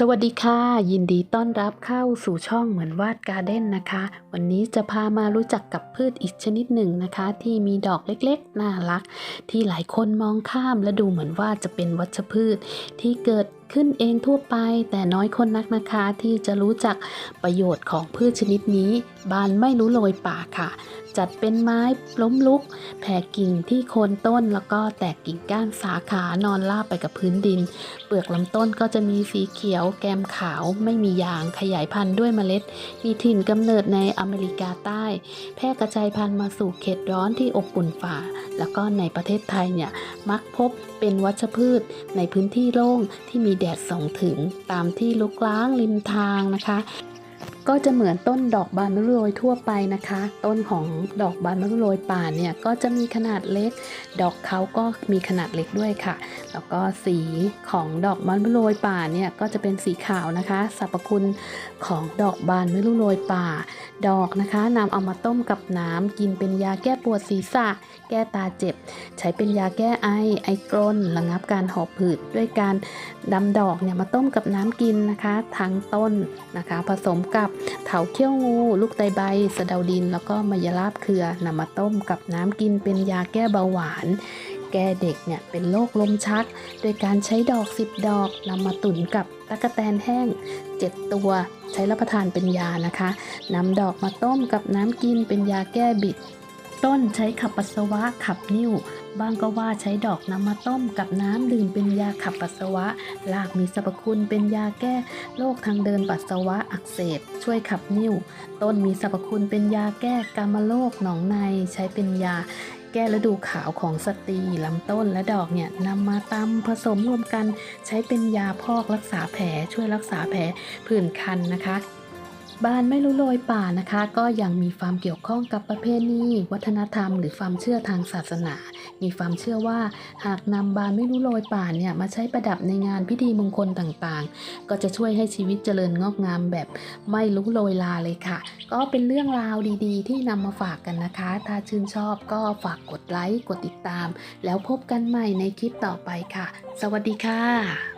สวัสดีค่ะ ยินดีต้อนรับเข้าสู่ช่องเหมือนวาดการ์เด้นนะคะ วันนี้จะพามารู้จักกับพืชอีกชนิดหนึ่งนะคะ ที่มีดอกเล็กๆ น่ารัก ที่หลายคนมองข้ามและดูเหมือนว่าจะเป็นวัชพืชที่เกิดขึ้นเองทั่วไป แต่น้อยคนนักนะคะที่จะรู้จักประโยชน์ของพืชชนิดนี้ บานไม่รู้โรยป่าค่ะ จัดเป็นไม้ล้มลุก แผ่กิ่งที่โคนต้นแล้วก็แตกกิ่งก้านสาขานอนราบไปกับพื้นดิน เปลือกลำต้นก็จะมีสีเขียว แกมขาวไม่มียางขยายพันธุ์ด้วยเมล็ด มีถิ่นกำเนิดในอเมริกาใต้ แพร่กระจายพันธุ์มาสู่เขตร้อนที่อบอุ่นฝ่า แล้วก็ในประเทศไทยเนี่ยมักพบเป็นวัชพืชในพื้นที่โล่งที่มีแดดส่องถึงตามที่ลุกล้างริมทางนะคะ ก็จะเหมือนต้นดอกบานมะรุโรยทั่วไปนะคะ ต้นของดอกบานมะรุโรยป่าเนี่ยก็จะมีขนาดเล็ก ดอกเขาก็มีขนาดเล็กด้วยค่ะ แล้วก็สีของดอกบานมะรุโรยป่าเนี่ยก็จะเป็นสีขาวนะคะสรรพคุณของดอกบานมะรุโรยป่า ดอกนะคะนำเอามาต้มกับน้ำกินเป็นยาแก้ปวดศีรษะ แก้ตาเจ็บ ใช้เป็นยาแก้ไอไอกรนระงับการหอบหืดด้วยการดำดอกเนี่ยมาต้มกับน้ำกินนะคะ ทั้งต้นนะคะ ผสมกับเถาเขี้ยวงู ลูกไตใบ สะเดาดิน แล้วก็มายาลาบเครือนำมาต้มกับน้ำกินเป็นยาแก้เบาหวาน แก้เด็กเนี่ยเป็นโรคลมชัก โดยการใช้ดอก10ดอกนำมาตุ๋นกับตะกะแตนแห้ง 7 ตัว ใช้รับประทานเป็นยานะคะนำดอกมาต้มกับน้ำกินเป็นยาแก้บิด ต้นใช้ขับปัสสาวะขับนิ่วบางก็ว่าใช้ดอกนำมาต้มกับน้ำดื่มเป็นยาขับปัสสาวะรากมีสรรพคุณเป็นยาแก้โรคทางเดินปัสสาวะอักเสบ ช่วยขับนิ่ว ต้นมีสรรพคุณเป็นยาแก้กามโรคหนองในใช้เป็นยาแก้ฤดูขาวของสตรีลำต้นและดอกเนี่ยนำมาตำผสมรวมกัน ใช้เป็นยาพอกรักษาแผลช่วยรักษาแผลผื่นคันนะคะ บ้านไม่รู้โรยป่านะคะ ก็ยังมีความเกี่ยวข้องกับประเพณีวัฒนธรรม หรือความเชื่อทางศาสนา มีความเชื่อว่าหากนำบานไม่รู้โรยป่าเนี่ยมาใช้ประดับในงานพิธีมงคลต่างๆ ก็จะช่วยให้ชีวิตเจริญงอกงามแบบไม่รู้โรยลาเลยค่ะ ก็เป็นเรื่องราวดีๆ ที่นำมาฝากกันนะคะ ถ้าชื่นชอบก็ฝากกดไลค์กดติดตาม แล้วพบกันใหม่ในคลิปต่อไปค่ะ สวัสดีค่ะ